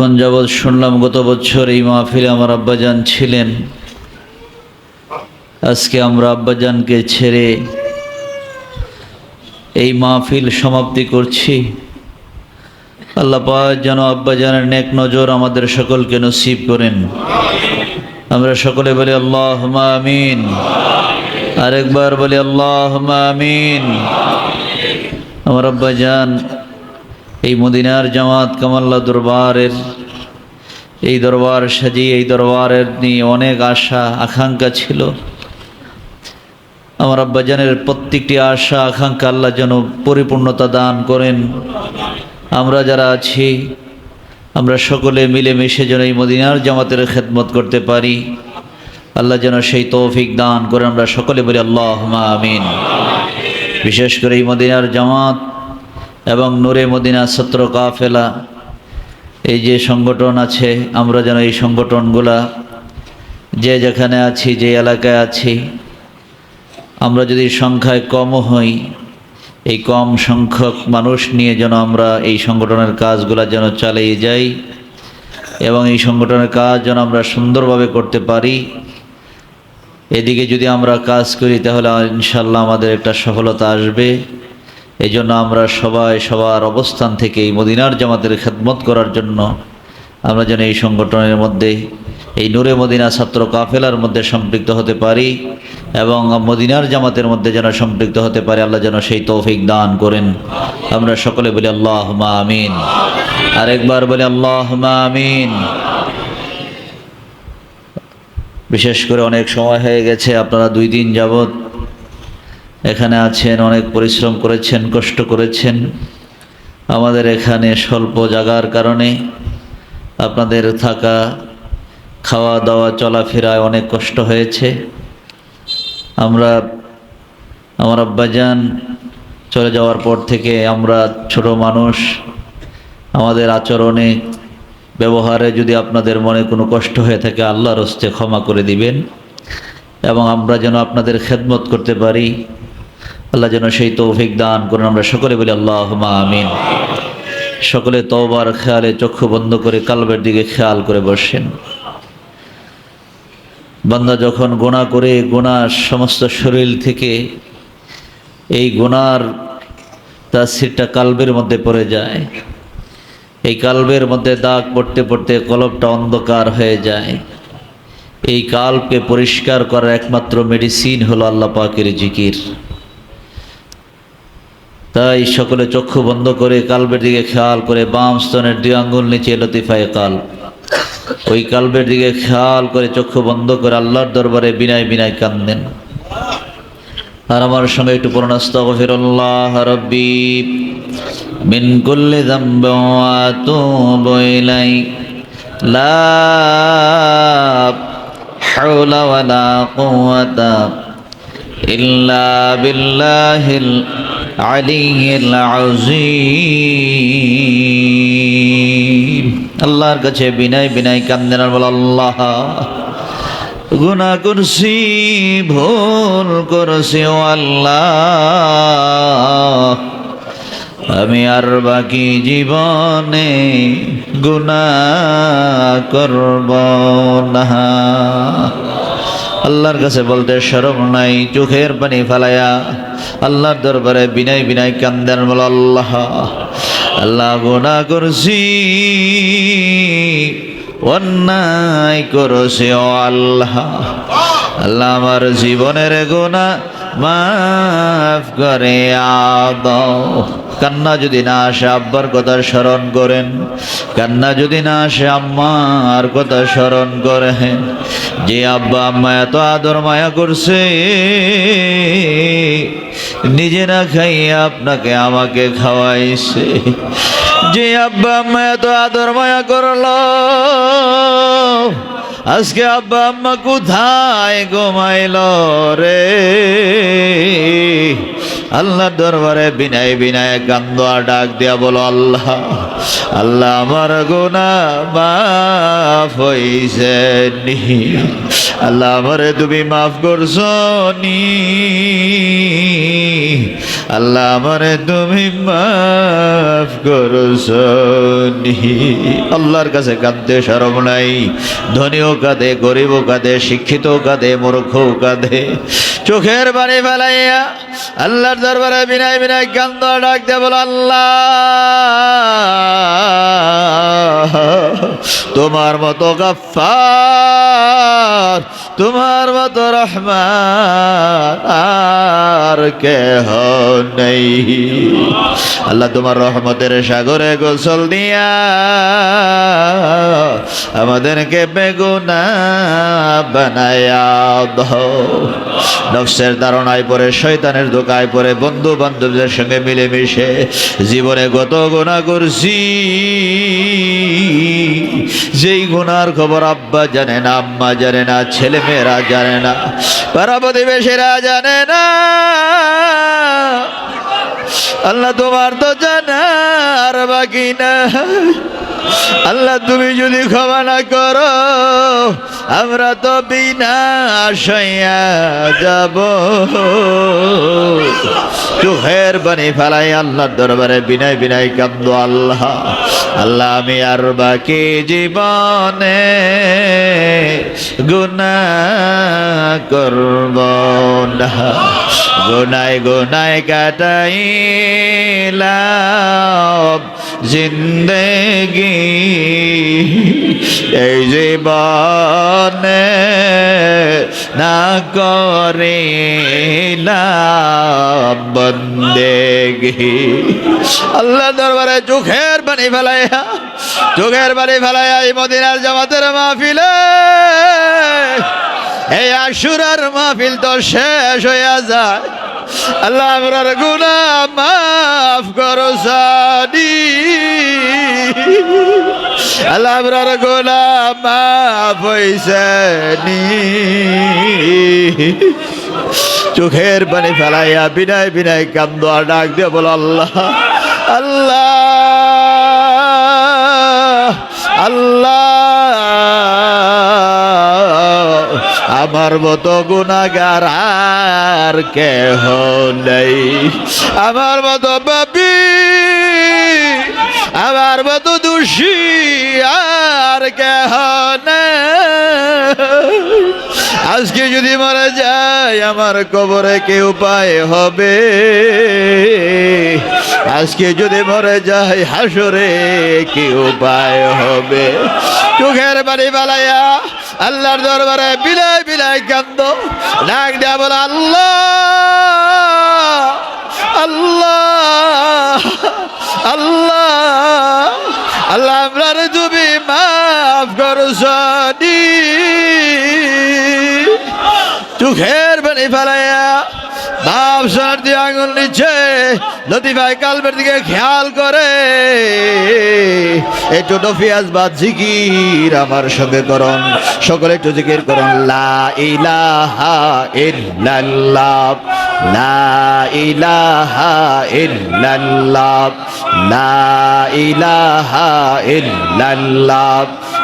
এখন যাবৎ শুনলাম, গত বছর এই মাহফিলে আমার আব্বাজান ছিলেন। আজকে আমরা আব্বাজানকে ছেড়ে এই মাহফিল সমাপ্তি করছি। আল্লাহ যেন আব্বাজানের নেক নজর আমাদের সকলকে নসিব করেন। আমরা সকলে বলি আল্লাহ আমিন। আরেকবার বলি আল্লাহ আমিন। আমার আব্বাজান এই মদিনার জামাত কামাল্লা দরবারের, এই দরবার সাজিয়ে এই দরবারের নিয়ে অনেক আশা, আকাঙ্ক্ষা ছিল। আমার আব্বাজানের প্রত্যেকটি আশা, আকাঙ্ক্ষা আল্লাহ যেন পরিপূর্ণতা দান করেন। আমরা যারা আছি, আমরা সকলে মিলেমিশে যেন এই মদিনার জামাতের খেদমত করতে পারি। আল্লাহ যেন সেই তৌফিক দান করে আমরা সকলে বলি আল্লাহ আমিন। বিশেষ করে এই মদিনার জামাত এবং নূরে মদিনা সত্র কাফেলা। এই যে সংগঠন আছে, আমরা যেন এই সংগঠনগুলা, যে যেখানে আছি, যে এলাকায় আছি, আমরা যদি সংখ্যায় কমও হই, এই কম সংখ্যক মানুষ নিয়ে যেন আমরা এই সংগঠনের কাজগুলো যেন চালিয়ে যাই, এবং এই সংগঠনের কাজ যেন আমরা সুন্দরভাবে করতে পারি, এদিকে যদি আমরা কাজ করি, তাহলে ইনশাল্লাহ আমাদের একটা সফলতা আসবে। এই জন্য আমরা সবাই সবার অবস্থান থেকে এই মদিনার জামাতের খেদমত করার জন্য আমরা যেন এই সংগঠনের মধ্যে, এই নূরে মদিনা ছাত্র কাফেলার মধ্যে সম্পৃক্ত হতে পারি এবং মদিনার জামাতের মধ্যে যেন সম্পৃক্ত হতে পারি। আল্লাহ যেন সেই তৌফিক দান করেন। আমরা সকলে বলি আল্লাহ আমিন। আরেকবার বলি আল্লাহ আমিন। বিশেষ করে অনেক সময় হয়ে গেছে, আপনারা দুই দিন যাবত এখানে আছেন, অনেক পরিশ্রম করেছেন, কষ্ট করেছেন। আমাদের এখানে স্বল্প জাগার কারণে আপনাদের থাকা খাওয়া দাওয়া চলাফেরায় অনেক কষ্ট হয়েছে। আমরা, আমার আব্বাজান চলে যাওয়ার পর থেকে আমরা ছোট মানুষ। আমাদের আচরণে, ব্যবহারে যদি আপনাদের মনে কোনো কষ্ট হয়ে থাকে, আল্লাহর হস্তে ক্ষমা করে দিবেন। এবং আমরা যেন আপনাদের খেদমত করতে পারি। আল্লাহ যেন সেই তৌফিক দান করুন। আমরা সকলে বলি আল্লাহ আমিন। সকলে তওবার খেয়ালে চক্ষু বন্ধ করে কালবের দিকে খেয়াল করে বসেন। বান্দা যখন গোনা করে গোনা সমস্ত শরীর থেকে এই গোনার তার সিটটা কালবের মধ্যে পড়ে যায়। এই কালবের মধ্যে দাগ পড়তে পড়তে কলবটা অন্ধকার হয়ে যায়। এই কালকে পরিষ্কার করার একমাত্র মেডিসিন হলো আল্লাহ পাকের জিকির। তাই সকলে চক্ষু বন্ধ করে কালবের দিকে খেয়াল করে বাম স্তনের দুই আঙ্গুল নিচে লতিফায় কাল। ওই কালবের দিকে খেয়াল করে চক্ষু বন্ধ করে আল্লাহর দরবারে বিনায় বিনায় কান্দেন। আর আমার সঙ্গে একটু বিল্লাহিল আল্লাহর কাছে বিনয় বিনয় কান্দেন বল, আল্লাহ গুনা করছি ভুল করছি, ও আল্লাহ। আমি আর বাকি জীবনে গুনাহ করব না। আল্লাহর কাছে বলতে সরম নাই, চোখের পানি ফালায়া আল্লাহর দরবারে বিনয় বিনয় কান্দেন বল, আল্লাহ আল্লাহ গুনাহ করছি, অন্যায় করছে, ও আল্লাহ। আল্লাহ আমার জীবনের গোনা মাফ করে আদাও কান্না যদি না আসে, আব্বার কথা স্মরণ করেন। কান্না যদি না আসে, আম্মার কথা স্মরণ করেন। যে আব্বা আম্মা এত আদর মায়া করছে নিজে না খাইয়ে আপনাকে আমাকে খাওয়াইছে। যে আব্বা আম্মা এত আদর মায়া করল, আজকে আব্বা আম্মা কোথায় ঘুমাইল রে? আল্লাহ দরবারে বিনায় বিনায় কান্দ ডাক দিয়া বলো, আল্লাহ। আল্লাহ আমার গোনা মাফ হইছে নি। আল্লাহ আমারে তুমি মাফ করছ নি। আল্লাহ আমারে তুমি মাফ করছ নি। আল্লাহর কাছে কাঁদতে সরম নাই, ধনীও কাঁদে, গরিবও কাঁদে শিক্ষিত কাঁদে মূর্খ কাঁদে। চোখের বাড়ি ফেলাইয়া আল্লাহর দরবারে বিনায় বিনায় কান্দ ডাক দেব আল্লাহ তোমার মতো গফার তোমার মতো রহমান আর কেহ নেই। আল্লাহ তোমার রহমতের সাগরে গোসল দিয়া আমাদেরকে বেগুনা বানায়া নকশের ধারণায় পরে শয়তানের দোকায় পরে বন্ধু বান্ধবদের সঙ্গে মিলেমিশে জীবনে কত গুণা করছি। যেই গুনার খবর আব্বা জানে না, আম্মা জানে না, ছেলে মেয়েরা জানে না। পাড়া প্রতিবেশীরা জানে না। আল্লাহ তোমার তো জানার বাকি না আল্লাহ, তুমি যদি ক্ষমা না করো, আমরা তো বিনা আশাইয়া যাব। চোখের বানি ফেলাই আল্লাহর দরবারে, বিনয় বিনয় কান্দ আল্লাহ। আল্লাহ, আমি আর বাকি জীবনে গুনা করব না। গুনায় গুনায় কাটাইলাম। জিন্দেগি এই জীবনে না করে বন্দেগি আল্লাহ দরবারে চোখের পানি ফেলাইয়া চোখের পানি ফেলাইয়া এই মদিনার জামাতের মাহফিলে এই আশুরার মাহফিল তো শেষ হইয়া যায়। আল্লাহ আমরার গুনা মাফ করো সাদি আল্লাহ আমরার গুনা মাফ হইছে নি। চোখের পানি ফেলাইয়া বিনায় বিনায় কান্দ আর ডাক দিয়ে বল, আল্লাহ আল্লাহ আল্লাহ আমার মতো গুণাগার আর কেহ নেই। আমার মতো বাবি আমার মতো দোষী আর কেহ আজকে যদি মারা যায়, আমার কবরে কে উপায় হবে। আজকে যদি মরে যায়, হাসরে কি উপায় হবে। চোখের বাড়ি বালাইয়া আল্লাহর দরবারে বিলাই বিলাই কান্দ। ডাক দেয়া বলে, আল্লাহ আল্লাহ আল্লাহ। আল্লাহ আমরার তুমি মাফ করছনি। চোখের বাড়ি ফেলাইয়া বাপ সার দিয়ে আঙুল নিচ্ছে লতিফাই কালবের দিকে খেয়াল করে। একটু নফিয়াজ বা জিকির আমার সঙ্গে করন। সকলে একটু জিকির করন। লা ইলাহা ইল্লাল্লাহ, লা ইলাহা ইল্লাল্লাহ, লা ইলাহা ইল্লাল্লাহ।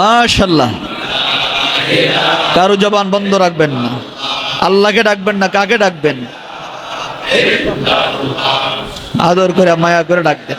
মাশাল্লাহ কারও জবান বন্ধ রাখবেন না। আল্লাহকে ডাকবেন না, কাকে ডাকবেন? আদর করে, মায়া করে ডাকবেন।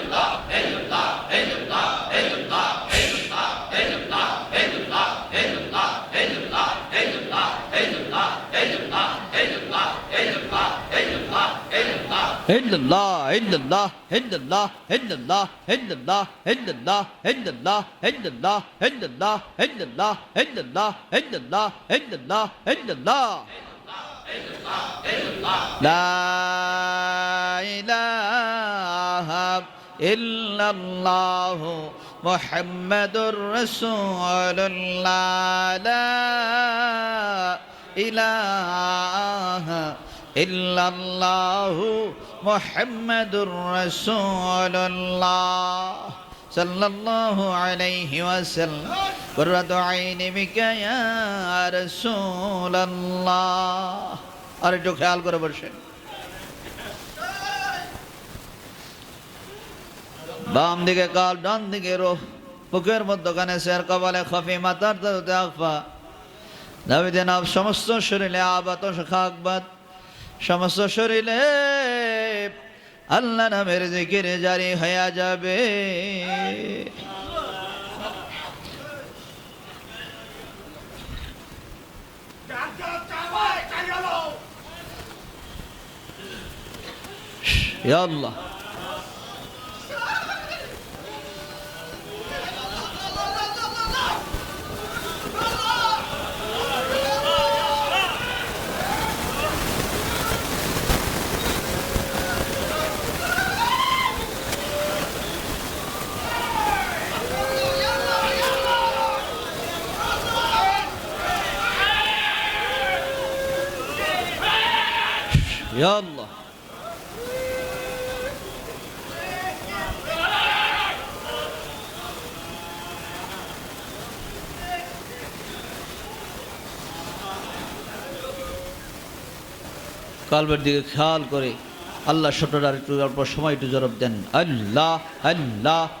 illallah illallah illallah illallah illallah illallah illallah illallah illallah illallah لا إله إلا الله محمد رسول الله لا إله إلا الله মোহাম্মদুর রসুল্লাহ সাল্লাল্লাহু আলাইহি ওয়াসাল্লাম। কুররাতু আইনি বিকা ইয়া রাসূলুল্লাহ। আর একটু খেয়াল করে বসেন। বাম দিকে কাল, ডান দিকে রোহ। বুকের মধ্যখানে শের কপালে খফি মাতার তাফা দাবিতে নাম সমস্ত শরীরে আবাত খাকবাত সমস্ত শরীরে আল্লাহ নামের জিকিরে জারি হয়ে যাবে। আল্লাহ। আল্লাহ কালবের দিকে খেয়াল করে আল্লাহ শটর আর একটু অল্প সময় একটু জবাব দেন। আল্লাহ আল্লাহ।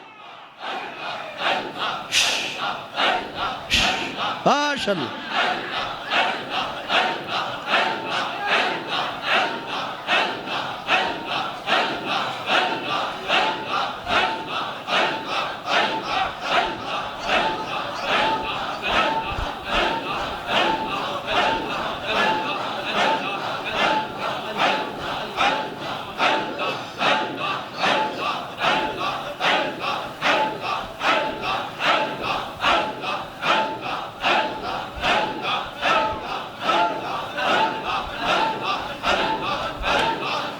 ইনশাল্লাহ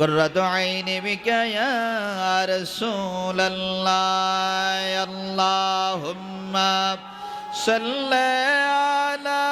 قرة عين بك يا رسول الله. اللهم صل على